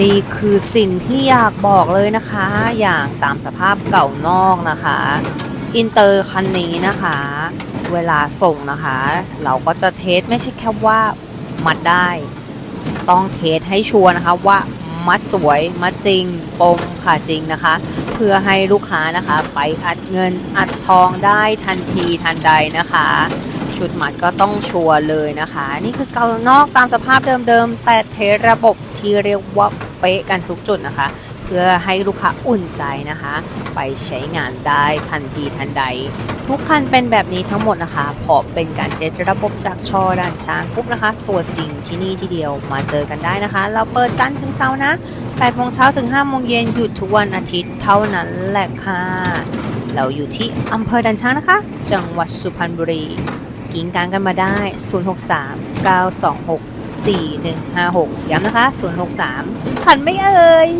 นี่คือสิ่งที่อยากบอกเลยนะคะ อย่างตามสภาพเก่านอกนะคะ อินเตอร์คันนี้นะคะ เวลาส่งนะคะ เราก็จะเทสไม่ใช่แค่ว่ามัดได้ ต้องเทสให้ชัวร์นะคะว่ามัดสวยมัดจริงปมค่ะจริงนะคะ เพื่อให้ลูกค้านะคะ ไปอัดเงินอัดทองได้ทันทีทันใดนะคะ ชุดหมัดก็ต้องชัวร์เลยนะคะ นี่คือเกานอกตามสภาพเดิมๆ แต่เทระบบที่เรียกว่าเป๊ะกันทุกจุดนะคะ เพื่อให้ลูกค้าอุ่นใจนะคะ ไปใช้งานได้ทันทีทันใด ทุกคันเป็นแบบนี้ทั้งหมดนะคะเพราะเป็นการเทสระบบจากชอด่านช้างปุ๊บนะคะ ตัวจริงที่นี่ที่เดียวมาเจอกันได้นะคะ เราเปิดจันทร์ถึงเสาร์นะ8โมงเช้าถึง5โมงเย็นหยุดทุกวันอาทิตย์เท่านั้นแหละค่ะเราอยู่ที่อำเภอด่านช้างนะคะ จังหวัดสุพรรณบุรี กิ้งกางกันมาได้ 063 926 4156 ย้ำนะคะ 063ทันไม่เอ่ย